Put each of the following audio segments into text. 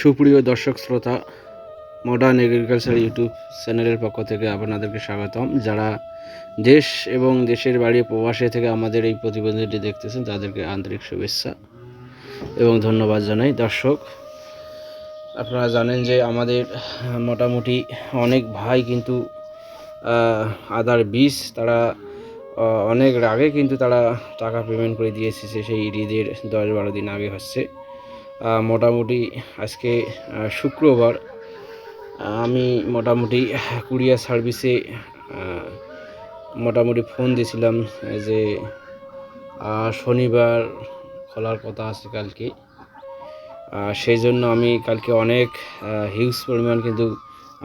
সুপ্রিয় দর্শক শ্রোতা মডার্ন এগ্রিকালচার ইউটিউব চ্যানেলের পক্ষ থেকে আপনাদেরকে স্বাগতম। যারা দেশ এবং দেশের বাড়ি প্রবাসে থেকে আমাদের এই প্রতিবেদনটি দেখতেছেন, তাদেরকে আন্তরিক শুভেচ্ছা এবং ধন্যবাদ জানাই। দর্শক, আপনারা জানেন যে আমাদের মোটামুটি অনেক ভাই কিন্তু আদার বীজ তারা অনেক আগে কিন্তু তারা টাকা পেমেন্ট করে দিয়েছে সেই ঈদের দশ বারো দিন আগে হচ্ছে। মোটামুটি আজকে শুক্রবার। আমি মোটামুটি কুরিয়ার সার্ভিসে মোটামুটি ফোন দিয়েছিলাম যে শনিবার খোলার কথা আছে কালকে। সেই জন্য আমি কালকে অনেক হিউজ পরিমাণ কিন্তু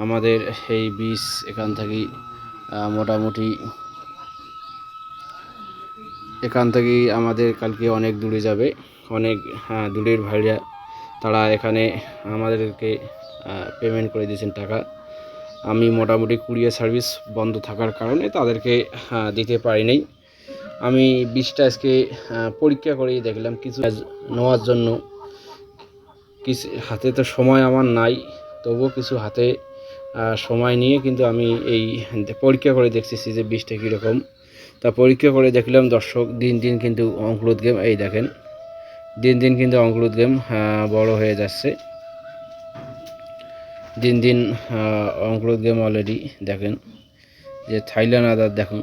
আমাদের এই বীজ এখান থেকেই মোটামুটি এখান থেকেই আমাদের কালকে অনেক দূরে যাবে। অনেক হ্যাঁ দূরের ভাইরা তারা এখানে আমাদেরকে পেমেন্ট করে দিয়েছেন টাকা। আমি মোটামুটি কুরিয়ার সার্ভিস বন্ধ থাকার কারণে তাদেরকে আহ, দিতে পারিনি আমি বীজটা আজকে পরীক্ষা করেই দেখলাম কিছু নেওয়ার জন্য। কিছু হাতে তো সময় আমার নাই তবুও কিছু হাতে সময় নিয়ে কিন্তু আমি এই পরীক্ষা করে দেখতেছি যে বীজটা কীরকম। তা পরীক্ষা করে দেখলাম দর্শক দিন দিন কিন্তু অঙ্কুরোদ গেম এই দেখেন। দিন দিন কিন্তু অঙ্কুরোদ গেম বড় হয়ে যাচ্ছে। দিন দিন অঙ্কুরোদ গেম অলরেডি দেখেন, যে থাইল্যান্ড আদার দেখুন,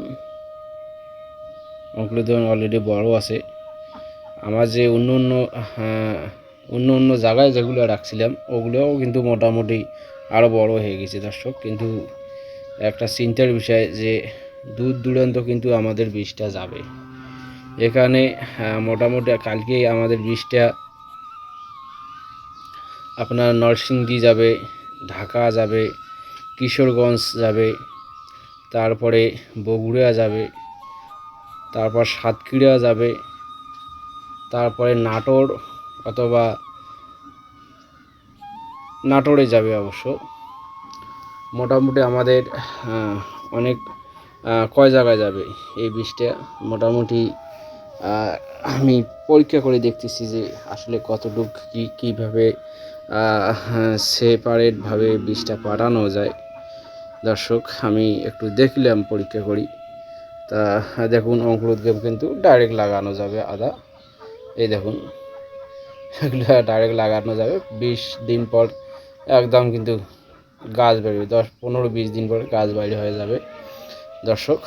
অঙ্কুরোদ গেম অলরেডি বড় আছে। আমার যে অন্য অন্য অন্য অন্য জায়গায় যেগুলো রাখছিলাম, ওগুলোও কিন্তু মোটামুটি আরও বড় হয়ে গেছে দর্শক। কিন্তু একটা চিন্তার বিষয় যে দূর দূরান্ত কিন্তু আমাদের বীজটা যাবে। এখানে মোটামুটি কালকে আমাদের বীজটা আপনার নরসিংদী যাবে, ঢাকা যাবে, কিশোরগঞ্জ যাবে, তারপরে বগুড়া যাবে, তারপর সাতক্ষীরা যাবে, তারপরে নাটোর অথবা নাটোরে যাবে অবশ্য। মোটামুটি আমাদের অনেক কয় জায়গায় যাবে এই বীজটা মোটামুটি আমি পরীক্ষা করে দেখতেছি যে আসলে কতটুক কী, কীভাবে সেপারেটভাবে বীজটা পাঠানো যায়। দর্শক, আমি একটু দেখলাম পরীক্ষা করি। তা, দেখুন, অঙ্কুরোদ গেম কিন্তু ডাইরেক্ট লাগানো যাবে আদা। এই দেখুন, এগুলো ডাইরেক্ট লাগানো যাবে। বিশ দিন পর একদম কিন্তু গাছ বেরোবে। দশ, পনেরো, বিশ দিন পর গাছ বাইরে হয়ে যাবে। দর্শক,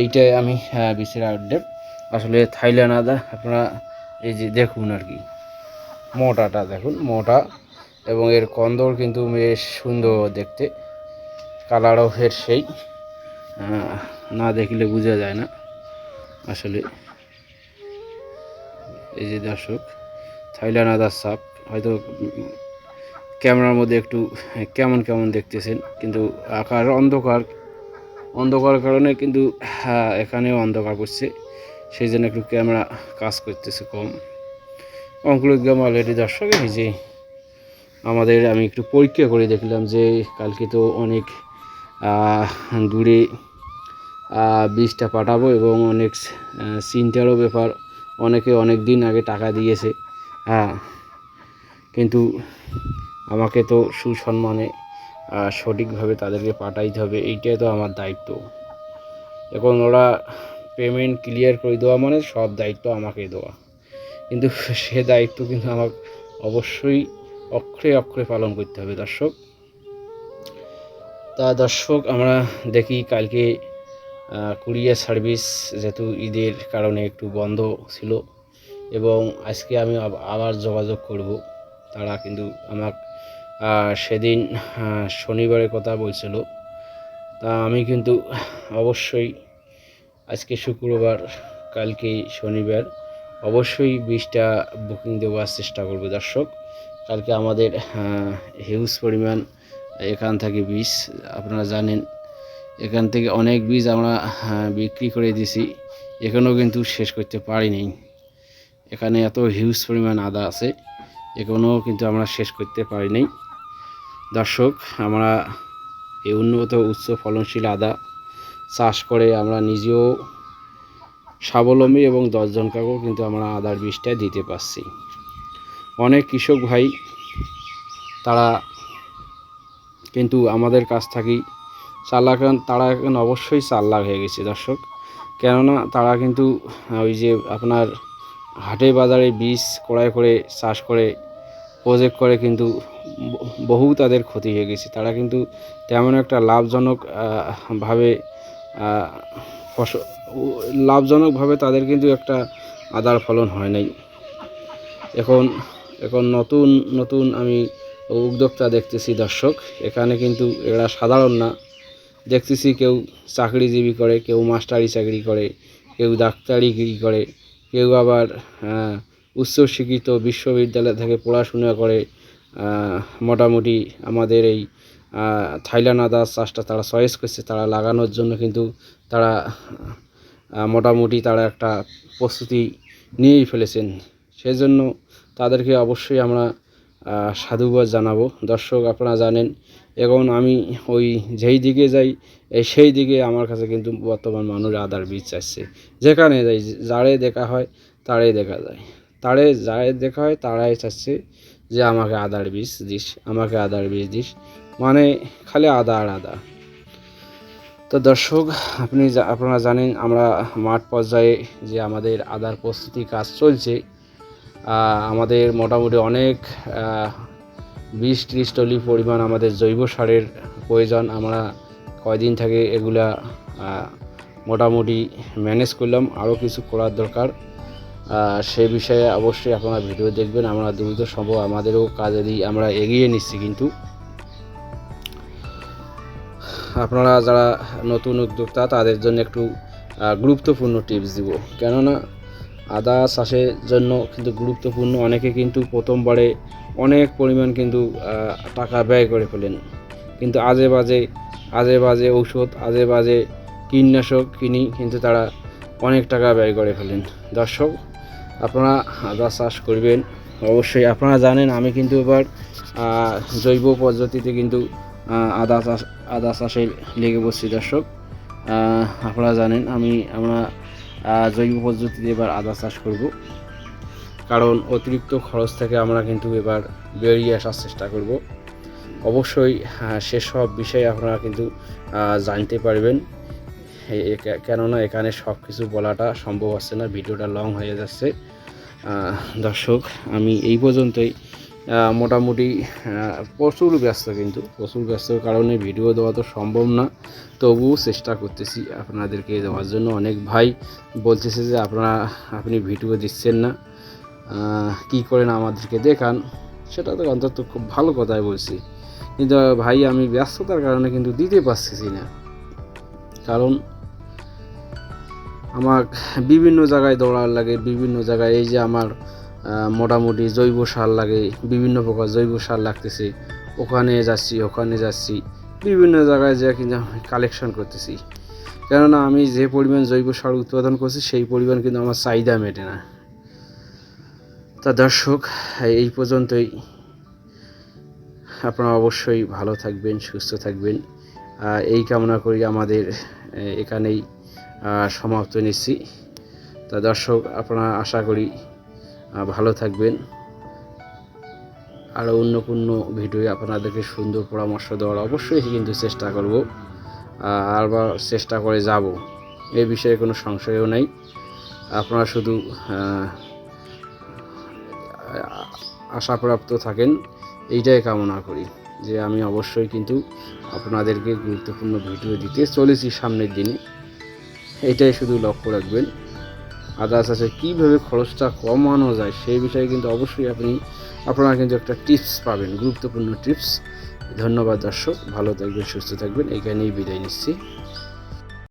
এইটাই আমি বিশের আপডেট আসলে থাইল্যান্ড আদা আপনারা এই যে দেখুন আর কি। মোটাটা দেখুন মোটা এবং এর কন্দর কিন্তু বেশ সুন্দর দেখতে। কালারও এর সেই। না দেখলে বোঝা যায় না আসলে। এই যে দর্শক থাইল্যান্ড আদার সাপ হয়তো ক্যামেরার মধ্যে একটু কেমন কেমন দেখতেছেন কিন্তু আকার অন্ধকার অন্ধকার কারণে কিন্তু হ্যাঁ, এখানেও অন্ধকার করছে। সেই জন্য একটু ক্যামেরা কাজ করতেছে কম। অঙ্কুরিত গ্রাম অলরেডি দর্শক যে আমাদের আমি একটু পরীক্ষা করে দেখলাম যে কালকে তো অনেক দূরে বীজটা পাঠাবো এবং অনেক চিন্তারও ব্যাপার। অনেকে অনেক দিন আগে টাকা দিয়েছে হ্যাঁ। কিন্তু আমাকে তো সুসম্মানে সঠিকভাবে তাদেরকে পাঠাইতে হবে, এইটাই তো আমার দায়িত্ব। এখন ওরা পেমেন্ট ক্লিয়ার করে দেওয়া মানে সব দায়িত্ব আমাকে দেওয়া। কিন্তু সে দায়িত্ব কিন্তু আমার অবশ্যই অক্ষরে অক্ষরে পালন করতে হবে দর্শক। তা দর্শক, আমরা দেখি কালকে কুরিয়ার সার্ভিস যেহেতু ঈদের কারণে একটু বন্ধ ছিল এবং আজকে আমি আবার যোগাযোগ করব। তারা কিন্তু আমার সেদিন শনিবারের কথা বলছিল। তা আমি কিন্তু অবশ্যই আজকে শুক্রবার কালকে শনিবার। অবশ্যই বীজটা বুকিং দেওয়ার চেষ্টা করবে দর্শক। কালকে আমাদের হিউজ পরিমাণ এখান থেকে বীজ আপনারা জানেন। এখান থেকে অনেক বীজ আমরা বিক্রি করে দিছি এখানেও কিন্তু শেষ করতে পারিনি এখানে এত হিউজ পরিমাণ আদা আছে। এখনও কিন্তু আমরা শেষ করতে পারি পারিনি দর্শক, আমরা এই উন্নত উচ্চ ফলনশীল আদা চাষ করে আমরা নিজেও স্বাবলম্বী এবং দশজনকাকেও কিন্তু আমরা আদার বীজটা দিতে পারছি। অনেক কৃষক ভাই, তারা কিন্তু আমাদের কাছ থেকেই চালাক তারা এখন অবশ্যই চাল্লাক হয়ে গেছে দর্শক। কেননা তারা কিন্তু ওই যে আপনার হাটে বাজারে বীজ ক্রয় করে, চাষ করে, প্রজেক্ট করে কিন্তু বহু তাদের ক্ষতি হয়ে গেছে। তারা কিন্তু তেমন একটা লাভজনক ভাবে ফসল লাভজনকভাবে তাদের কিন্তু একটা আদার ফলন হয় নাই। এখন এখন নতুন নতুন আমি উদ্যোক্তা দেখতেছি দর্শক। এখানে কিন্তু এরা সাধারণ না। দেখতেছি কেউ চাকরিজীবী করে, কেউ মাস্টারি চাকরি করে, কেউ ডাক্তারিগিরি করে, কেউ আবার উচ্চশিক্ষিত বিশ্ববিদ্যালয় থেকে পড়াশোনা করে। মোটামুটি আমাদের এই থাইল্যান্ড আদার চাষটা তারা চয়েস করছে, তারা লাগানোর জন্য কিন্তু তারা মোটামুটি তারা একটা প্রস্তুতি নিয়েই ফেলেছেন। সেজন্য তাদেরকে অবশ্যই আমরা সাধুবাদ জানাব। দর্শক, আপনারা জানেন, এখন আমি ওই যেই দিকে যাই সেই দিকে আমার কাছে কিন্তু বর্তমান মানুষ আদার বীজ চাইছে। যেখানে যাই, যারে দেখা হয় তারাই দেখা যায়। তারে যারে দেখা হয়, তারাই চাচ্ছে যে আমাকে আদার বীজ দিস, আমাকে আদার বীজ দিস। মানে খালি আদা আর আদা। তো দর্শক, আপনি আপনারা জানেন আমরা মাঠ পর্যায়ে যে আমাদের আদার প্রস্তুতি কাজ চলছে আমাদের মোটামুটি অনেক বিশ ত্রিশ টলি পরিমাণ আমাদের জৈব সারের প্রয়োজন। আমরা কয়দিন থেকে এগুলা মোটামুটি ম্যানেজ করলাম। আরও কিছু করার দরকার। সে বিষয়ে অবশ্যই আপনারা ভিডিও দেখবেন। আমরা দ্রুত সম্ভব আমাদেরও কাজে দিয়ে আমরা এগিয়ে নিচ্ছি কিন্তু। আপনারা যারা নতুন উদ্যোক্তা, তাদের জন্য একটু গুরুত্বপূর্ণ টিপস দিব। কেননা, আদা চাষের জন্য কিন্তু গুরুত্বপূর্ণ। অনেকে কিন্তু প্রথমবারে অনেক পরিমাণ কিন্তু টাকা ব্যয় করে ফেলেন। কিন্তু আজে বাজে আজে বাজে ঔষধ, আজে বাজে কীটনাশক কিনি কিন্তু তারা অনেক টাকা ব্যয় করে ফেলেন। দর্শক, আপনারা আদা চাষ করবেন। অবশ্যই আপনারা জানেন, আমি কিন্তু এবার জৈব পদ্ধতিতে কিন্তু আদা চাষ আদা চাষে লেগে বসছি দর্শক। আপনারা জানেন, আমি, আমরা জৈব পদ্ধতিতে এবার আদা চাষ করব। কারণ অতিরিক্ত খরচ থেকে আমরা কিন্তু এবার বেরিয়ে আসার চেষ্টা করব। অবশ্যই সেসব বিষয়ে আপনারা কিন্তু জানতে পারবেন। কেননা এখানে সব কিছু বলাটা সম্ভব হচ্ছে না, ভিডিওটা লং হয়ে যাচ্ছে। দর্শক, আমি এই পর্যন্তই। মোটামুটি প্রচুর ব্যস্ত কিন্তু, প্রচুর ব্যস্তর কারণে ভিডিও দেওয়া তো সম্ভব না। তবুও চেষ্টা করতেছি আপনাদেরকে দেওয়ার জন্য। অনেক ভাই বলতেছে যে, আপনারা, আপনি ভিডিও দিচ্ছেন না কি করেন আমাদেরকে দেখান। সেটা তো অন্তত খুব ভালো কথাই বলছি। কিন্তু ভাই, আমি ব্যস্ততার কারণে কিন্তু দিতে পারতেছি না। কারণ আমার বিভিন্ন জায়গায় দৌড়ার লাগে, বিভিন্ন জায়গায় এই যে আমার মোটামুটি জৈব সার লাগে, বিভিন্ন প্রকার জৈব সার লাগতেছে। ওখানে যাচ্ছি ওখানে যাচ্ছি, বিভিন্ন জায়গায় যা কিন্তু আমি কালেকশন করতেছি। কেননা আমি যে পরিমাণ জৈব সার উৎপাদন করছি, সেই পরিমাণ কিন্তু আমার চাহিদা মেটে না। তা দর্শক, এই পর্যন্তই। আপনারা অবশ্যই ভালো থাকবেন, সুস্থ থাকবেন। এই কামনা করি আমাদের এখানেই সমাপ্ত নিচ্ছি। তা দর্শক, আপনারা আশা করি ভালো থাকবেন। আরও অন্য কোনো ভিডিও আপনাদেরকে সুন্দর পরামর্শ দেওয়ার অবশ্যই কিন্তু চেষ্টা করব। আরবার চেষ্টা করে যাব। এ বিষয়ে কোনো সংশয়ও নেই। আপনারা শুধু আশাপ্রাপ্ত থাকেন, এইটাই কামনা করি যে আমি অবশ্যই কিন্তু আপনাদেরকে গুরুত্বপূর্ণ ভিডিও দিতে চলেছি সামনের দিনে। এটাই শুধু লক্ষ্য রাখবেন। আদা আছে, কীভাবে খরচটা কমানো যায়, সেই বিষয়ে কিন্তু অবশ্যই আপনি, আপনারা কিন্তু একটা টিপস পাবেন, গুরুত্বপূর্ণ টিপস ধন্যবাদ দর্শক, ভালো থাকবেন, সুস্থ থাকবেন এখানেই বিদায় নিচ্ছি।